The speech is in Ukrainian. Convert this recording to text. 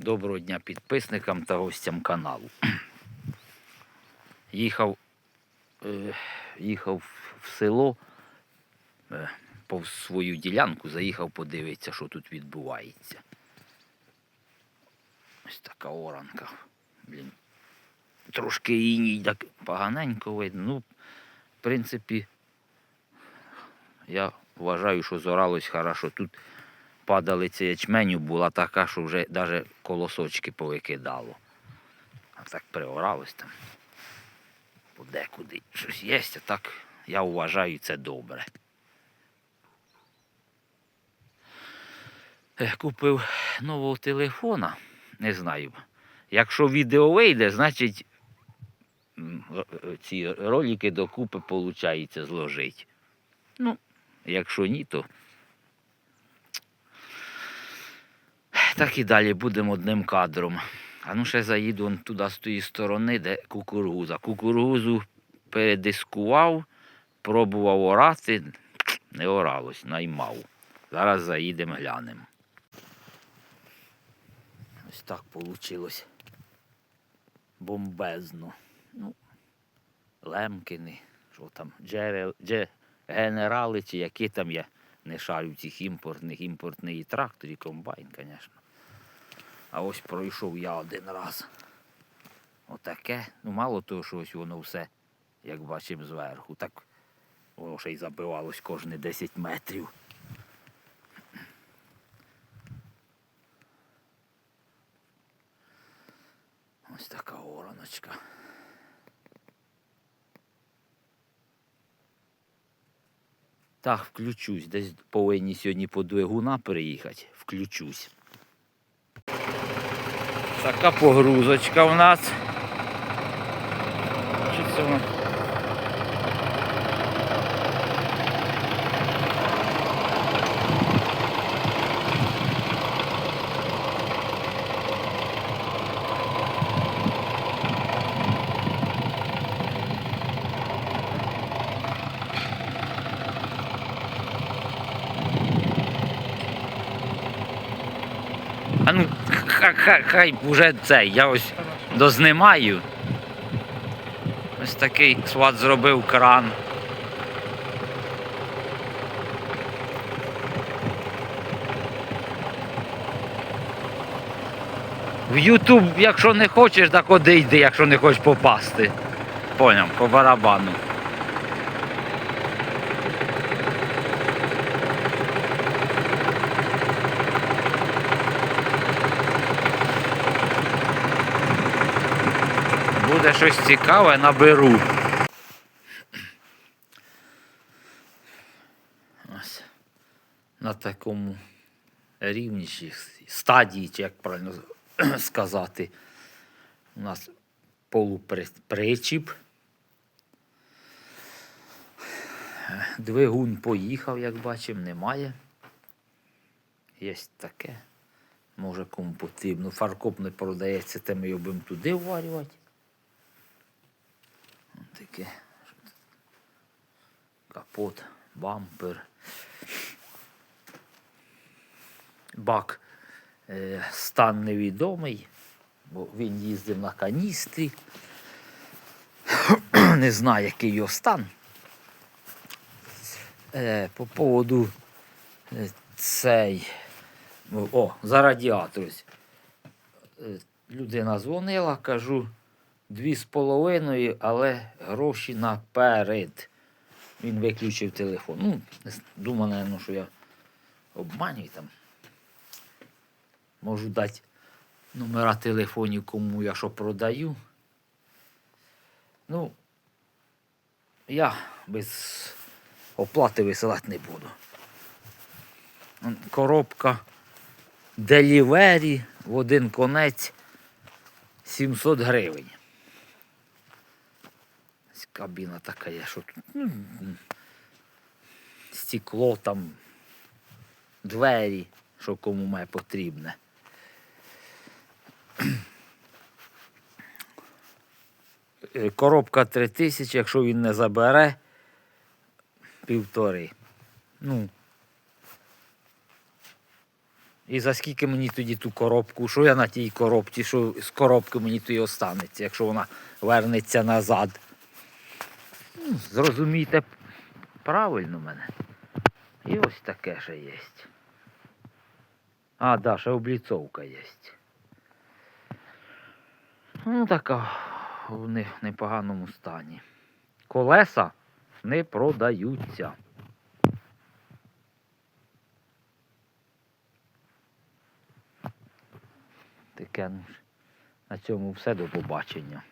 Доброго дня підписникам та гостям каналу. Їхав, е, їхав в село е, повз свою ділянку, заїхав подивитися, що тут відбувається. Ось така оранка. Блін. Трошки іній так поганенько видно. Ну, в принципі, я вважаю, що зоралось хорошо. Тут падалиця ячменю була така, що вже навіть колосочки повикидало. А так приоралось там. Подекуди щось є, а так я вважаю це добре. Е, Купив нового телефона, не знаю. Якщо відео вийде, значить р- ці ролики докупи виходить зложити. Ну, якщо ні, то Так і далі будемо одним кадром. А ну ще заїду он туди з тої сторони, де кукуруза. Кукурузу передискував, пробував орати, не оралось, наймав. Зараз заїдемо глянемо. Ось так вийшло. Бомбезно. Ну, лемкини, що там, джерел, дже, генерали чи які там є. Не шарю цих імпортних, імпортний трактор, і комбайн, звісно. А ось пройшов я один раз. Отаке. Ну, мало того, що ось воно все, як бачимо зверху, так воно ще й забивалось кожні 10 метрів. Ось така ороночка. Так, включусь. Десь повинні сьогодні по двигуна переїхати. Включусь. Така погрузочка в нас. Чи це вона? А ну, хай, хай, хай вже цей, я ось дознімаю. Ось такий сват зробив кран. В Ютуб, якщо не хочеш, так оди йди, якщо не хочеш попасти. Поняв, по барабану. Буде щось цікаве, наберу. Ось. На такому рівні стадії, чи як правильно сказати. У нас полупричіп. Двигун поїхав, як бачимо, немає. Є таке. Може кому потрібно. Фаркоп не продається, те ми його будемо туди вварювати. Таке. Капот, бампер. Бак е, стан невідомий, бо він їздив на каністрі. Не знаю, який його стан. Е, по поводу е, цей. О, за радіатор. Людина дзвонила, кажу, дві з половиною, але гроші наперед. Він виключив телефон. Ну, думав, напевно, що я обманюю там. Можу дати номера телефонів, кому я що продаю. Ну, я без оплати висилати не буду. Коробка Делівері в один конець 700 гривень. Кабіна така є, що тут. Ну, стекло там, двері, що кому має потрібне. Е, Коробка 3000, якщо він не забере, півтори. Ну, І за скільки мені тоді ту коробку, що я на тій коробці, що з коробки мені тоді останеться, якщо вона вернеться назад. Ну, Зрозумійте правильно мене. І ось таке ще є. А, да, ще обліцовка є. Ну, така в не- непоганому стані. Колеса не продаються. Таке, ну, на цьому все до побачення.